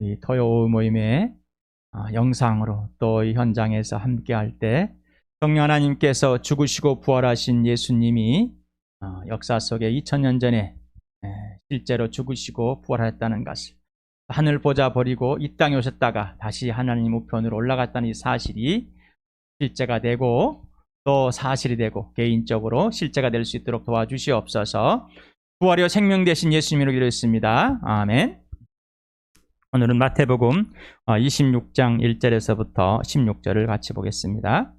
이 토요 모임의 아, 영상으로 또 이 현장에서 함께 할 때 성령 하나님께서 죽으시고 부활하신 예수님이 어, 역사 속에 2000년 전에 에, 실제로 죽으시고 부활했다는 것을 하늘 보자 버리고 이 땅에 오셨다가 다시 하나님 우편으로 올라갔다는 이 사실이 실제가 되고 또 사실이 되고 개인적으로 실제가 될 수 있도록 도와주시옵소서. 부활이요 생명 되신 예수님으로 기도했습니다. 아멘. 오늘은 마태복음 26장 1절에서부터 16절을 같이 보겠습니다.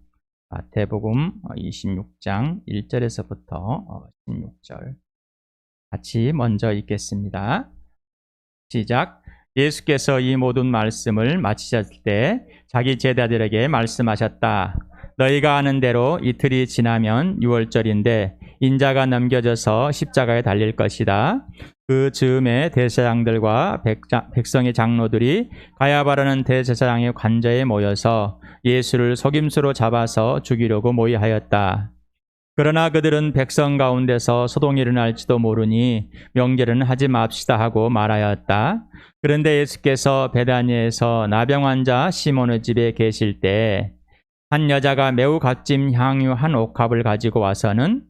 마태복음 26장 1절에서부터 16절 같이 먼저 읽겠습니다. 시작. 예수께서 이 모든 말씀을 마치셨을 때 자기 제자들에게 말씀하셨다. 너희가 아는 대로 이틀이 지나면 유월절인데 인자가 넘겨져서 십자가에 달릴 것이다. 그 즈음에 대제사장들과 백성의 장로들이 가야바라는 대제사장의 관저에 모여서 예수를 속임수로 잡아서 죽이려고 모의하였다. 그러나 그들은 백성 가운데서 소동이 일어날지도 모르니 명절은 하지 맙시다 하고 말하였다. 그런데 예수께서 베다니에서 나병 환자 시몬의 집에 계실 때 한 여자가 매우 값진 향유 한 옥합을 가지고 와서는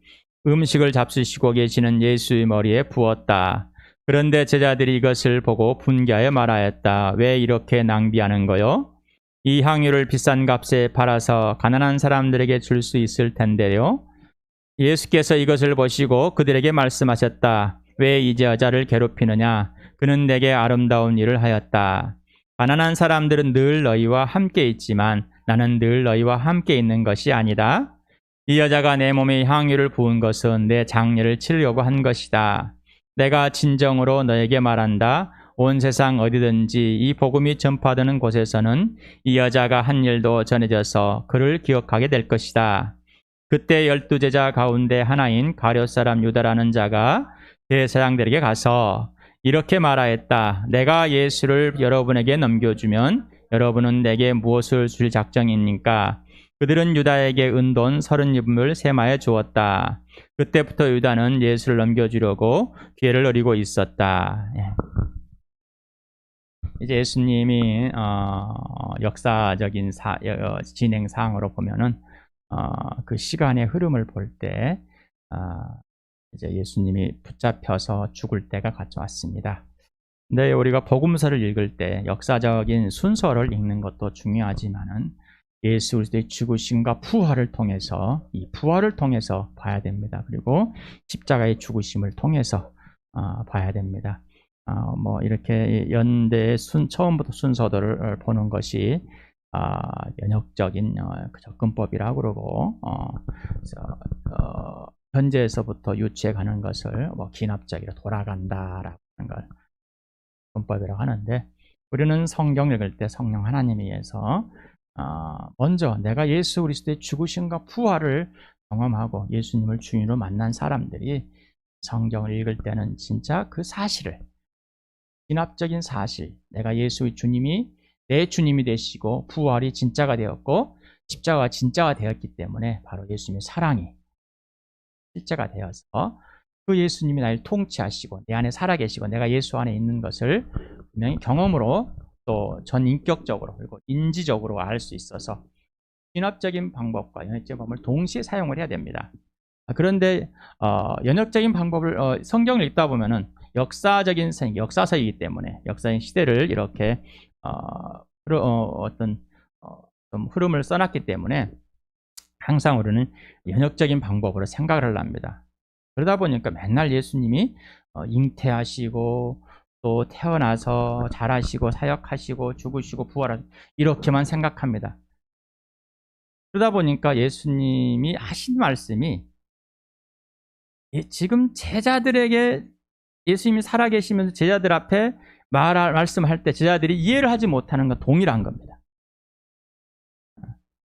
음식을 잡수시고 계시는 예수의 머리에 부었다. 그런데 제자들이 이것을 보고 분개하여 말하였다. 왜 이렇게 낭비하는 거요? 이 향유를 비싼 값에 팔아서 가난한 사람들에게 줄 수 있을 텐데요. 예수께서 이것을 보시고 그들에게 말씀하셨다. 왜 이제 여자를 괴롭히느냐? 그는 내게 아름다운 일을 하였다. 가난한 사람들은 늘 너희와 함께 있지만 나는 늘 너희와 함께 있는 것이 아니다. 이 여자가 내 몸에 향유를 부은 것은 내 장례를 치르려고 한 것이다. 내가 진정으로 너에게 말한다. 온 세상 어디든지 이 복음이 전파되는 곳에서는 이 여자가 한 일도 전해져서 그를 기억하게 될 것이다. 그때 열두 제자 가운데 하나인 가룟 사람 유다라는 자가 대사장들에게 가서 이렇게 말하였다. 내가 예수를 여러분에게 넘겨주면 여러분은 내게 무엇을 줄 작정입니까? 그들은 유다에게 은돈 서른 입을 세마에 주었다. 그때부터 유다는 예수를 넘겨주려고 기회를 노리고 있었다. 예. 이제 예수님이 어, 역사적인 사, 어, 진행 사항으로 보면은 어, 그 시간의 흐름을 볼때 어, 이제 예수님이 붙잡혀서 죽을 때가 가져왔습니다. 근데 우리가 복음서를 읽을 때 역사적인 순서를 읽는 것도 중요하지만은 예수 그리스도의 죽으심과 부활을 통해서 이 부활을 통해서 봐야 됩니다. 그리고 십자가의 죽으심을 통해서 어, 봐야 됩니다. 어, 뭐 이렇게 연대의 순 처음부터 순서들을 보는 것이 어, 연역적인 어, 그 접근법이라고 그러고 어, 어, 현재에서부터 유치해 가는 것을 뭐 기납적으로 돌아간다라는 걸 접근법이라고 하는데 우리는 성경 읽을 때 성령 하나님에 의해서 어, 먼저 내가 예수 그리스도의 죽으심과 부활을 경험하고 예수님을 주인으로 만난 사람들이 성경을 읽을 때는 진짜 그 사실을 진압적인 사실 내가 예수의 주님이 내 주님이 되시고 부활이 진짜가 되었고 십자가가 진짜가 되었기 때문에 바로 예수님의 사랑이 실제가 되어서 그 예수님이 나를 통치하시고 내 안에 살아계시고 내가 예수 안에 있는 것을 분명히 경험으로 또 전인격적으로 그리고 인지적으로 알 수 있어서 진압적인 방법과 연역적인 방법을 동시에 사용을 해야 됩니다. 아, 그런데 어, 연역적인 방법을 어, 성경을 읽다 보면은 역사적인 역사서이기 때문에 역사의 시대를 이렇게 어, 어, 떤 어, 흐름을 써놨기 때문에 항상 우리는 연역적인 방법으로 생각을 하랍니다. 그러다 보니까 맨날 예수님이 어, 잉태하시고 또 태어나서 자라시고 사역하시고 죽으시고 부활하시고 이렇게만 생각합니다. 그러다 보니까 예수님이 하신 말씀이 지금 제자들에게 예수님이 살아계시면서 제자들 앞에 말, 말씀할 때 제자들이 이해를 하지 못하는 것 동일한 겁니다.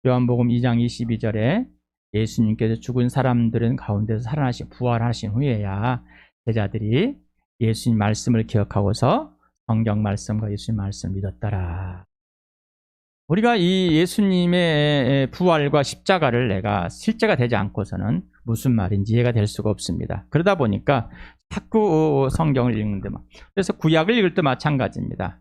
요한복음 2장 22절에 예수님께서 죽은 사람들은 가운데서 살아나시 부활하신 후에야 제자들이 예수님 말씀을 기억하고서 성경 말씀과 예수님 말씀을 믿었더라. 우리가 이 예수님의 부활과 십자가를 내가 실제가 되지 않고서는 무슨 말인지 이해가 될 수가 없습니다. 그러다 보니까 자꾸 성경을 읽는데 막 그래서 구약을 읽을 때 마찬가지입니다.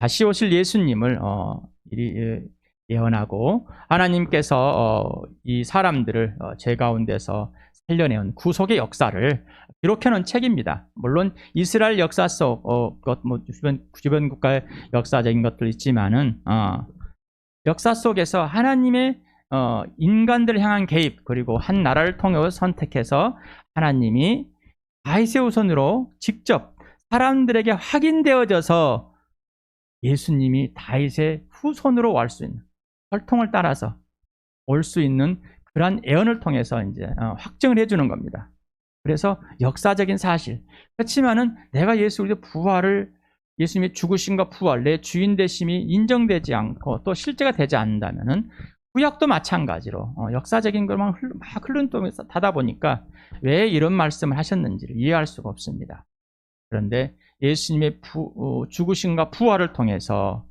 다시 오실 예수님을 어, 이- 예언하고 하나님께서 어, 이 사람들을 어, 죄 가운데서 살려내온 구속의 역사를 기록해놓은 책입니다. 물론 이스라엘 역사 속, 어, 주변 주변 국가의 역사적인 것도 있지만은 어, 역사 속에서 하나님의 어, 인간들 향한 개입 그리고 한 나라를 통해 선택해서 하나님이 다윗의 후손으로 직접 사람들에게 확인되어져서 예수님이 다윗의 후손으로 올 수 있는 혈통을 따라서 올 수 있는 그러한 예언을 통해서 이제 어, 확증을 해주는 겁니다. 그래서 역사적인 사실. 그렇지만은 내가 예수 그리스도 부활을 예수님의 죽으심과 부활, 내 주인 되심이 인정되지 않고 또 실제가 되지 않는다면은 구약도 마찬가지로 어, 역사적인 것만 흘- 막 흐른 통에서 타다 보니까 왜 이런 말씀을 하셨는지를 이해할 수가 없습니다. 그런데 예수님의 부- 어, 죽으심과 부활을 통해서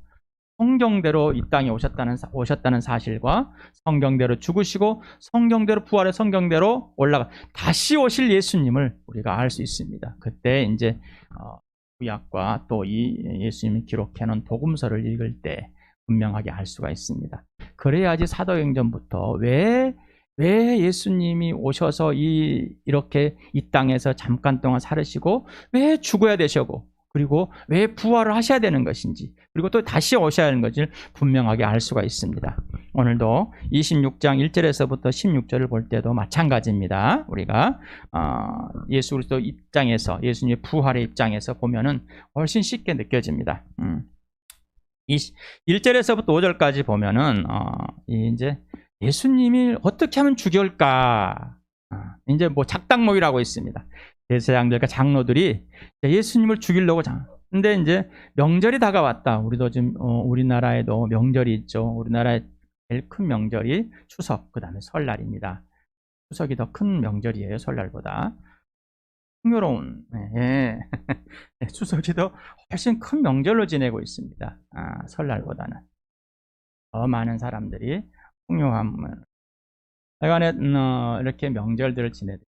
성경대로 이 땅에 오셨다는, 사- 오셨다는 사실과 성경대로 죽으시고 성경대로 부활해 성경대로 올라가 다시 오실 예수님을 우리가 알 수 있습니다. 그때 이제 어, 구약과 또 이 예수님이 기록해 놓은 복음서를 읽을 때 분명하게 알 수가 있습니다. 그래야지 사도행전부터 왜, 왜 예수님이 오셔서 이, 이렇게 이 땅에서 잠깐 동안 살으시고 왜 죽어야 되셔고 그리고 왜 부활을 하셔야 되는 것인지 그리고 또 다시 오셔야 하는 것을 분명하게 알 수가 있습니다. 오늘도 26장 1절에서부터 16절을 볼 때도 마찬가지입니다. 우리가 어, 예수 그리스도 입장에서 예수님의 부활의 입장에서 보면은 훨씬 쉽게 느껴집니다. 음. 이 1절에서부터 5절까지 보면은 어, 이 이제 예수님이 어떻게 하면 죽일까? 어, 이제 뭐 작당 모이라고 있습니다. 대세장들과 장로들이 예수님을 죽이려고 장. 근데 이제 명절이 다가왔다. 우리도 지금 어, 우리나라에도 명절이 있죠. 우리나라의 제일 큰 명절이 추석, 그 다음에 설날입니다. 추석이 더 큰 명절이에요. 설날보다. 풍요로운 예. 예, 추석이 더 훨씬 큰 명절로 지내고 있습니다. 아, 설날보다는 더 많은 사람들이 풍요함을 하여간에 어, 이렇게 명절들을 지내도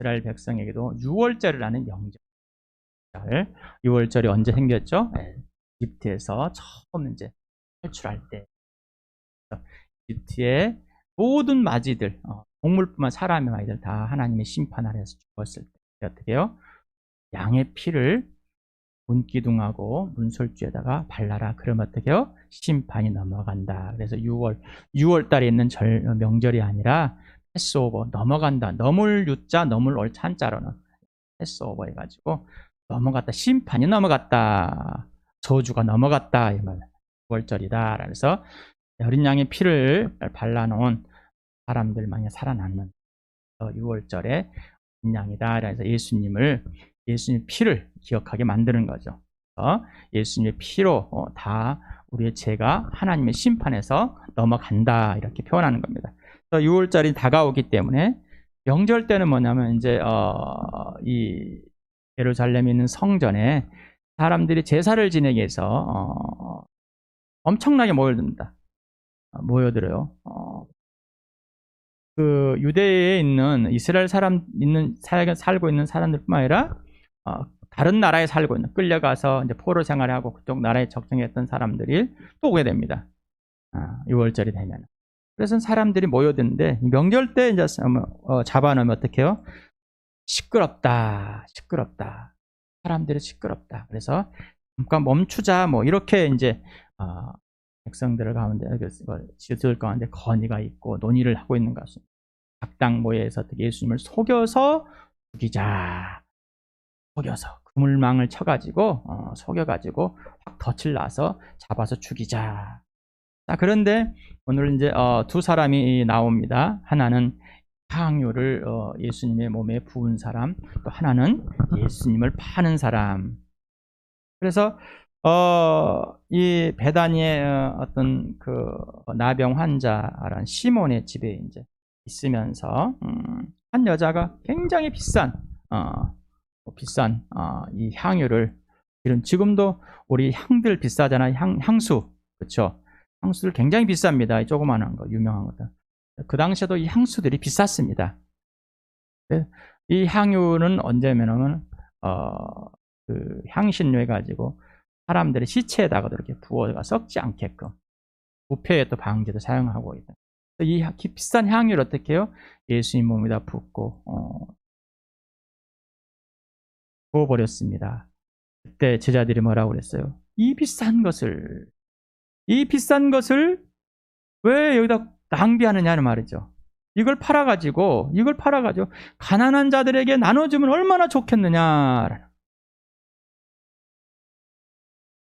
이스라엘 백성에게도 6월절이라는 명절 6월절이 언제 생겼죠? 예, 이집트에서 처음 이제 탈출할 때 이집트의 모든 마지들 어, 동물뿐만 사람의 아이들 다 하나님의 심판 아래서 죽었을 때 어떻게 해요? 양의 피를 문기둥하고 문설주에다가 발라라. 그러면 어떻게 해요? 심판이 넘어간다. 그래서 6월 6월 달에 있는 절 명절이 아니라 패스오버 넘어간다. 넘을 유자 넘을 올 찬자로는 패스오버 해가지고 넘어갔다. 심판이 넘어갔다. 저주가 넘어갔다. 이 말. 6월절이다. 그래서 어린 양의 피를 발라놓은 사람들만이 살아남는 6월절에 어린 양이다. 그래서 예수님을 예수님의 피를 기억하게 만드는 거죠. 어, 예수님의 피로 어, 다 우리의 죄가 하나님의 심판에서 넘어간다 이렇게 표현하는 겁니다. 6월절이 다가오기 때문에 명절 때는 뭐냐면 이제 어, 이 예루살렘에 있는 성전에 사람들이 제사를 지내기 위해서 어, 엄청나게 모여듭니다. 어, 모여들어요. 어, 그 유대에 있는 이스라엘 사람 있는 살, 살고 있는 사람들뿐만 아니라 어, 다른 나라에 살고 있는 끌려가서 이제 포로 생활하고 그쪽 나라에 적정했던 사람들이 또 오게 됩니다. 아, 6월절이 되면. 그래서 사람들이 모여드는데 명절 때 이제 어, 잡아놓으면 어떻게 해요? 시끄럽다, 시끄럽다. 사람들이 시끄럽다. 그래서 잠깐 멈추자, 뭐 이렇게 이제 어, 백성들 가운데 지들 가운데 건의가 있고 논의를 하고 있는 것입니다. 각당 모여서 예수님을 속여서 죽이자. 속여서 그물망을 쳐가지고 어, 속여가지고 확 덫을 놔서 잡아서 죽이자. 자 그런데 오늘 이제 어, 두 사람이 나옵니다. 하나는 향유를 어, 예수님의 몸에 부은 사람, 또 하나는 예수님을 파는 사람. 그래서 어, 이 베다니의 어, 어떤 그 나병 환자란 시몬의 집에 이제 있으면서 음, 한 여자가 굉장히 비싼 어, 비싼 어, 이 향유를 이런 지금도 우리 향들 비싸잖아요. 향, 향수 그렇죠. 향수들 굉장히 비쌉니다. 이 조그마한 거 유명한 것들. 그 당시에도 이 향수들이 비쌌습니다. 이 향유는 언제면은 어, 그 향신료 가지고 사람들의 시체에다가도 이렇게 부어가 썩지 않게끔 부패의 또 방지도 사용하고 있다. 이 하- 비싼 향유를 어떻게 해요? 예수님 몸에다 붓고 어, 부어버렸습니다. 그때 제자들이 뭐라고 그랬어요? 이 비싼 것을 이 비싼 것을 왜 여기다 낭비하느냐는 말이죠. 이걸 팔아가지고 이걸 팔아가지고 가난한 자들에게 나눠주면 얼마나 좋겠느냐.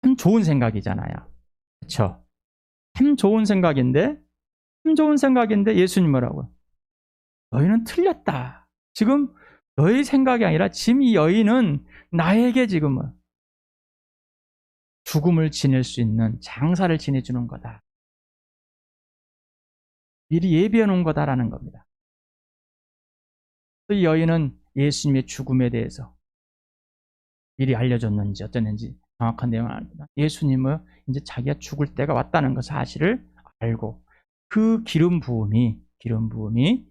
참 좋은 생각이잖아요. 그렇죠? 참 좋은 생각인데 참 좋은 생각인데 예수님 뭐라고? 너희는 틀렸다. 지금 너희 생각이 아니라 지금 이 여인은 나에게 지금은 죽음을 지낼 수 있는 장사를 지내주는 거다. 미리 예비해 놓은 거다라는 겁니다. 이 여인은 예수님의 죽음에 대해서 미리 알려줬는지 어쩌는지 정확한 내용은 아닙니다. 예수님은 이제 자기가 죽을 때가 왔다는 그 사실을 알고 그 기름 부음이 기름 부음이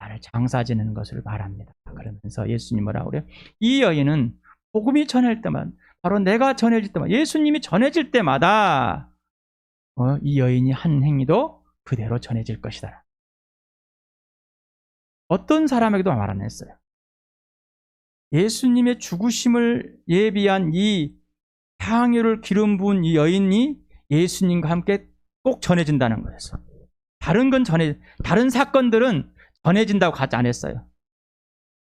나를 장사 지내는 것을 말합니다. 그러면서 예수님 뭐라고 그래요? 이 여인은 복음이 전할 때만 바로 내가 전해질 때마다 예수님이 전해질 때마다 어, 이 여인이 한 행위도 그대로 전해질 것이다. 어떤 사람에게도 말 안 했어요. 예수님의 죽으심을 예비한 이 향유를 기름 부은 이 여인이 예수님과 함께 꼭 전해진다는 거였어요. 다른 건 전해, 다른 사건들은 전해진다고 가지 않았어요.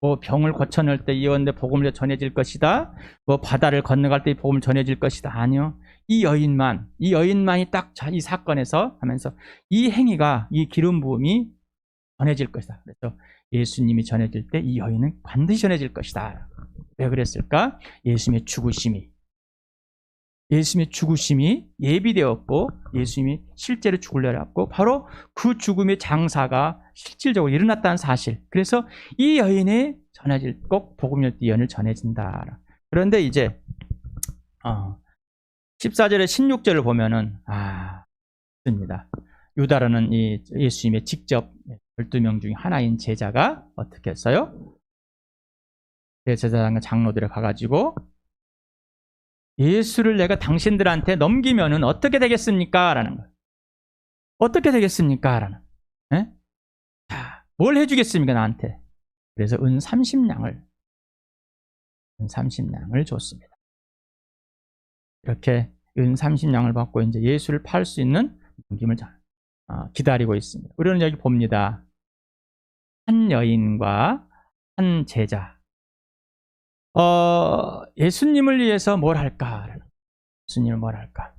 뭐 병을 고쳐낼 때 이언데 복음을 전해질 것이다. 뭐 바다를 건너갈 때이 복음을 전해질 것이다. 아니요. 이 여인만, 이 여인만이 딱 이 사건에서 하면서 이 행위가 이 기름 부음이 전해질 것이다. 그래서 예수님이 전해질 때 이 여인은 반드시 전해질 것이다. 왜 그랬을까? 예수님의 죽으심이 예수님의 죽으심이 예비되었고 예수님이 실제로 죽으려고 바로 그 죽음의 장사가 실질적으로 일어났다는 사실. 그래서 이 여인이 전해질 꼭 복음열 예언을 전해진다. 그런데 이제 어, 14절에 16절을 보면은 아, 습니다. 유다라는 이 예수님의 직접 12명 중에 하나인 제자가 어떻게 했어요? 제사장과 장로들에 가가지고 예수를 내가 당신들한테 넘기면은 어떻게 되겠습니까? 라는 거예요. 어떻게 되겠습니까? 라는. 예? 자, 뭘 해주겠습니까? 나한테. 그래서 은 30냥을, 은 30냥을 줬습니다. 이렇게 은 30냥을 받고 이제 예수를 팔 수 있는 넘김을 어, 기다리고 있습니다. 우리는 여기 봅니다. 한 여인과 한 제자. 어, 예수님을 위해서 뭘 할까? 예수님을 뭘 할까?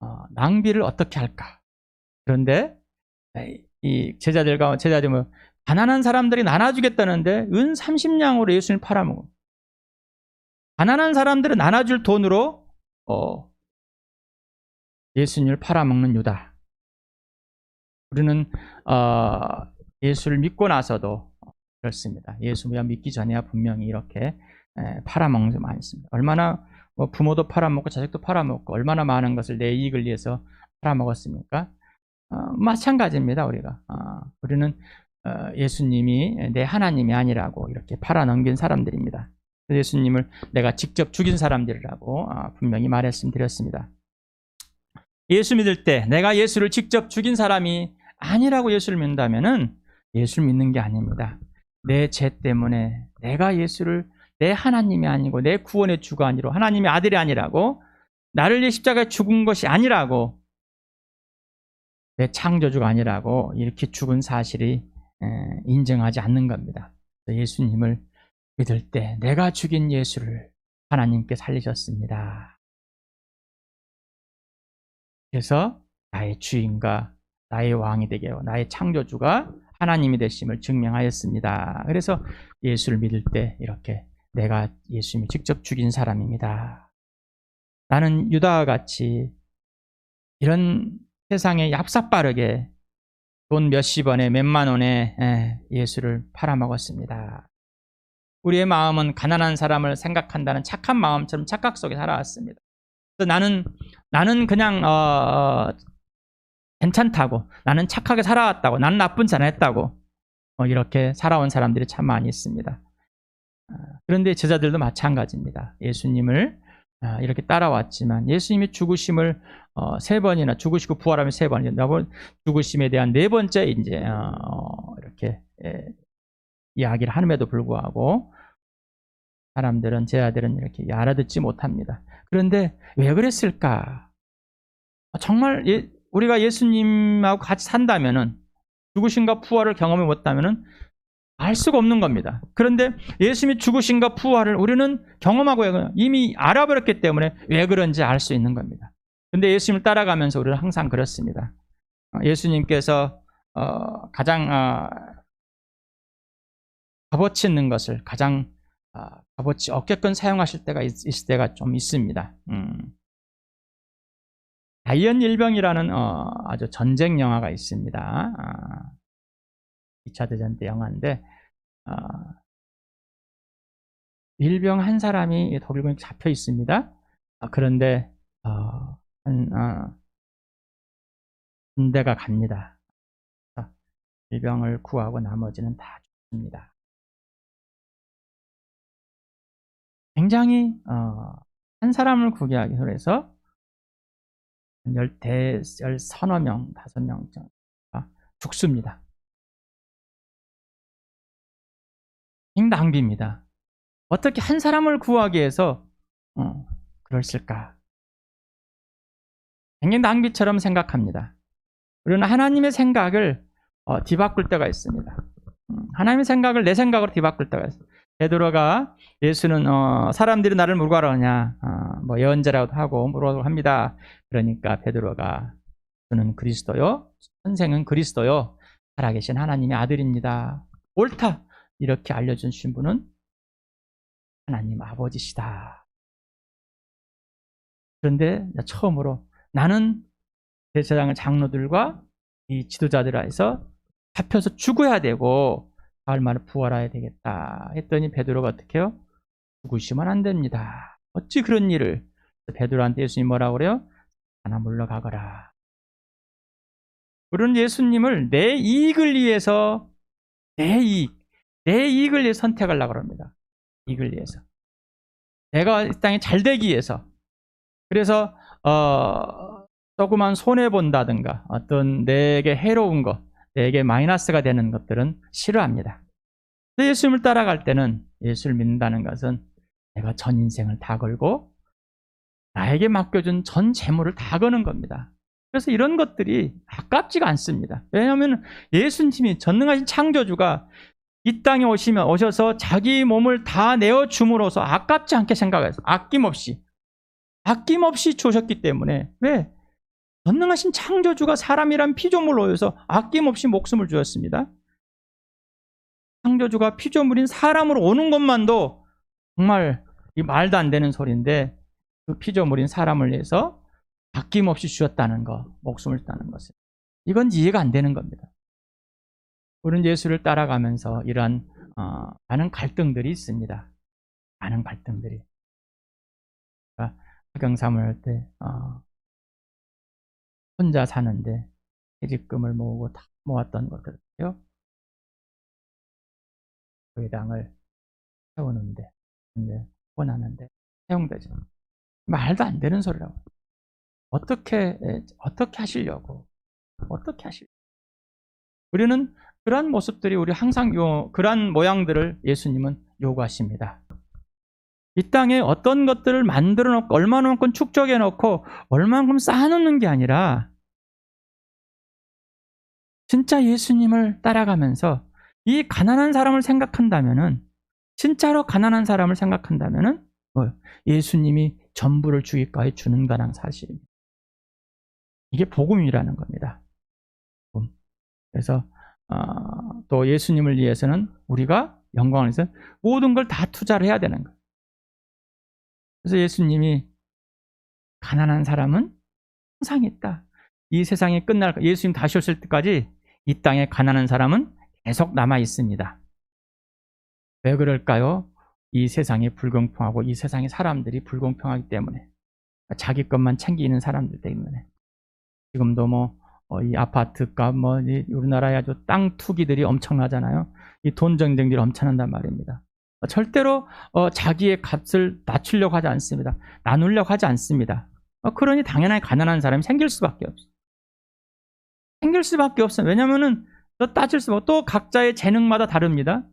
어, 낭비를 어떻게 할까? 그런데 이 제자들과 제자들 뭐 가난한 사람들이 나눠주겠다는데 은 30냥으로 예수님을 팔아먹어. 가난한 사람들은 나눠줄 돈으로 어, 예수님을 팔아먹는 유다. 우리는 어, 예수를 믿고 나서도 그렇습니다. 예수 를 믿기 전에야 분명히 이렇게 팔아먹는 게 많이 있습니다. 얼마나 뭐 부모도 팔아먹고 자식도 팔아먹고 얼마나 많은 것을 내 이익을 위해서 팔아먹었습니까? 어, 마찬가지입니다. 우리가 어, 우리는 어, 예수님이 내 하나님이 아니라고 이렇게 팔아넘긴 사람들입니다. 예수님을 내가 직접 죽인 사람들이라고 어, 분명히 말씀드렸습니다. 예수 믿을 때 내가 예수를 직접 죽인 사람이 아니라고 예수를 믿는다면은 예수를 믿는 게 아닙니다. 내 죄 때문에 내가 예수를 내 하나님이 아니고 내 구원의 주가 아니고 하나님의 아들이 아니라고 나를 위해 십자가에 죽은 것이 아니라고 내 창조주가 아니라고 이렇게 죽은 사실이 인정하지 않는 겁니다. 예수님을 믿을 때 내가 죽인 예수를 하나님께 살리셨습니다. 그래서 나의 주인과 나의 왕이 되게 하고 나의 창조주가 하나님이 되심을 증명하였습니다. 그래서 예수를 믿을 때 이렇게 내가 예수님을 직접 죽인 사람입니다. 나는 유다와 같이 이런 세상에 얍삽빠르게 돈 몇십 원에 몇만 원에 예수를 팔아먹었습니다. 우리의 마음은 가난한 사람을 생각한다는 착한 마음처럼 착각 속에 살아왔습니다. 나는 나는 그냥 어, 어, 괜찮다고 나는 착하게 살아왔다고 나는 나쁜 짓 안 했다고 어, 이렇게 살아온 사람들이 참 많이 있습니다. 아, 그런데 제자들도 마찬가지입니다. 예수님을 아, 이렇게 따라왔지만 예수님이 죽으심을 어, 세 번이나 죽으시고 부활하면 세 번, 나번 죽으심에 대한 네 번째 이제 어, 이렇게 예, 이야기를 함에도 불구하고 사람들은 제 아들은 이렇게 알아듣지 못합니다. 그런데 왜 그랬을까? 정말 예, 우리가 예수님하고 같이 산다면은 죽으신가 부활을 경험해 못하면은 알 수가 없는 겁니다. 그런데 예수님이 죽으신가 부활을 우리는 경험하고 이미 알아버렸기 때문에 왜 그런지 알 수 있는 겁니다. 근데 예수님을 따라가면서 우리는 항상 그렇습니다. 어, 예수님께서 어, 가장 어, 값어치 있는 것을 가장 값어치 어깨끈 사용하실 때가 있, 을 때가 좀 있습니다. 음. 다이언 일병이라는 아주 전쟁 영화가 있습니다. 아, 2차 대전 때 영화인데 어, 일병 한 사람이 독일군에 잡혀 있습니다. 아, 그런데 어, 한 어, 군대가 갑니다. 일병을 구하고 나머지는 다 죽습니다. 굉장히 어, 한 사람을 구하기 위해서 열대 열 서너 명, 다섯 명 정도가 죽습니다. 낭비입니다. 어떻게 한 사람을 구하기 위해서 어, 그럴까? 굉장히 낭비처럼 생각합니다. 우리는 하나님의 생각을 어, 뒤바꿀 때가 있습니다. 음, 하나님의 생각을 내 생각으로 뒤바꿀 때가 있습니다. 베드로가 예수는 어, 사람들이 나를 물고 하느냐 어, 뭐 예언자라고도 하고 물어고 합니다. 그러니까 베드로가 저는 그리스도요, 선생은 그리스도요, 살아계신 하나님의 아들입니다. 옳다. 이렇게 알려준 분은 하나님 아버지시다. 그런데 처음으로 나는 제사장의 장로들과 이 지도자들에서 잡혀서 죽어야 되고 말에 부활해야 되겠다 했더니 베드로가 어떻게 해요? 죽으시면 안 됩니다. 어찌 그런 일을 베드로한테 예수님 뭐라고 그래요? 하나 물러가거라. 우리는 예수님을 내 이익을 위해서 내 이익, 내 이익을 위해 선택하려고 합니다. 이익을 위해서. 내가 이 땅에 잘 되기 위해서. 그래서 어, 조그만 손해 본다든가 어떤 내게 해로운 것, 내게 마이너스가 되는 것들은 싫어합니다. 예수님을 따라갈 때는 예수를 믿는다는 것은 내가 전 인생을 다 걸고 나에게 맡겨준 전 재물을 다 거는 겁니다. 그래서 이런 것들이 아깝지가 않습니다. 왜냐하면 예수님이 전능하신 창조주가 이 땅에 오시면 오셔서 자기 몸을 다 내어 줌으로써 아깝지 않게 생각해서 아낌없이 아낌없이 주셨기 때문에 왜 전능하신 창조주가 사람이란 피조물로 오셔서 아낌없이 목숨을 주었습니다. 창조주가 피조물인 사람으로 오는 것만도 정말 말도 안 되는 소리인데 그 피조물인 사람을 위해서 아낌없이 주셨다는 것, 목숨을 따는 것은 이건 이해가 안 되는 겁니다. 우리는 예수를 따라가면서 이러한 어, 많은 갈등들이 있습니다. 많은 갈등들이. 그러니까 학경삼을 할 때 어, 혼자 사는데 퇴직금을 모으고 다 모았던 것들이요. 교회당을 세우는데 근데 원하는데 사용되지 말도 안 되는 소리라고. 어떻게 어떻게 하시려고? 어떻게 하시려고? 우리는 그러한 모습들이 우리 항상 요, 그러한 모양들을 예수님은 요구하십니다. 이 땅에 어떤 것들을 만들어 놓고 얼마만큼 축적해 놓고 얼마만큼 쌓아놓는 게 아니라 진짜 예수님을 따라가면서 이 가난한 사람을 생각한다면은 진짜로 가난한 사람을 생각한다면은 뭐 예수님이 전부를 주기까지 주는 거란 사실입니다. 이게 복음이라는 겁니다. 그래서 어, 또 예수님을 위해서는 우리가 영광을 위해서 모든 걸 다 투자를 해야 되는 거예요. 그래서 예수님이 가난한 사람은 항상 있다. 이 세상이 끝날 예수님 다시 오실 때까지 이 땅에 가난한 사람은 계속 남아 있습니다. 왜 그럴까요? 이 세상이 불공평하고 이 세상의 사람들이 불공평하기 때문에 자기 것만 챙기는 사람들 때문에 지금도 뭐 어, 이 아파트 값, 뭐, 이 우리나라에 아주 땅 투기들이 엄청나잖아요. 이 돈 정쟁들이 엄청난단 말입니다. 어, 절대로 어, 자기의 값을 낮추려고 하지 않습니다. 나누려고 하지 않습니다. 어, 그러니 당연히 가난한 사람이 생길 수밖에 없어요. 생길 수밖에 없어요. 왜냐면은 또 따질 수 없고 또 각자의 재능마다 다릅니다.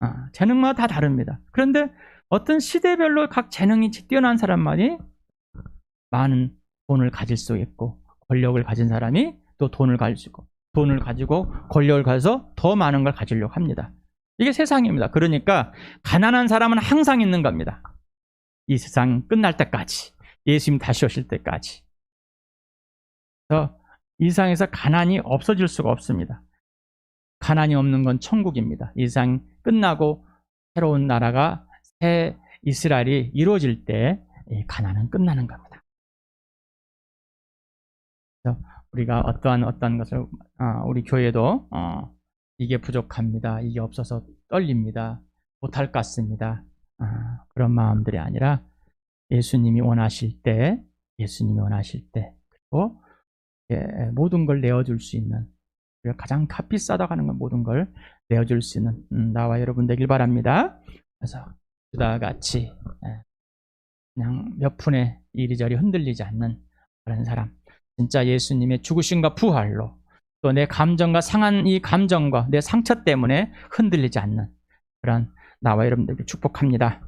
아, 재능마다 다 다릅니다. 그런데 어떤 시대별로 각 재능이 뛰어난 사람만이 많은 돈을 가질 수 있고 권력을 가진 사람이 또 돈을 가지고 돈을 가지고 권력을 가져서 더 많은 걸 가지려고 합니다. 이게 세상입니다. 그러니까 가난한 사람은 항상 있는 겁니다. 이 세상 끝날 때까지 예수님 다시 오실 때까지. 그래서 이 세상에서 가난이 없어질 수가 없습니다. 가난이 없는 건 천국입니다. 이 세상 끝나고 새로운 나라가 새 이스라엘이 이루어질 때이 가난은 끝나는 겁니다. 그래서 우리가 어떠한 어떤 것을 어, 우리 교회도 어, 이게 부족합니다. 이게 없어서 떨립니다. 못할 것 같습니다. 아, 그런 마음들이 아니라 예수님이 원하실 때, 예수님이 원하실 때, 그리고 예, 모든 걸 내어줄 수 있는 가장 값비싸다고 하는 건 모든 걸 내어줄 수 있는 음, 나와 여러분 되길 바랍니다. 그래서 주다 같이 예, 그냥 몇 푼에 이리저리 흔들리지 않는 그런 사람. 진짜 예수님의 죽으심과 부활로 또 내 감정과 상한 이 감정과 내 상처 때문에 흔들리지 않는 그런 나와 여러분들께 축복합니다.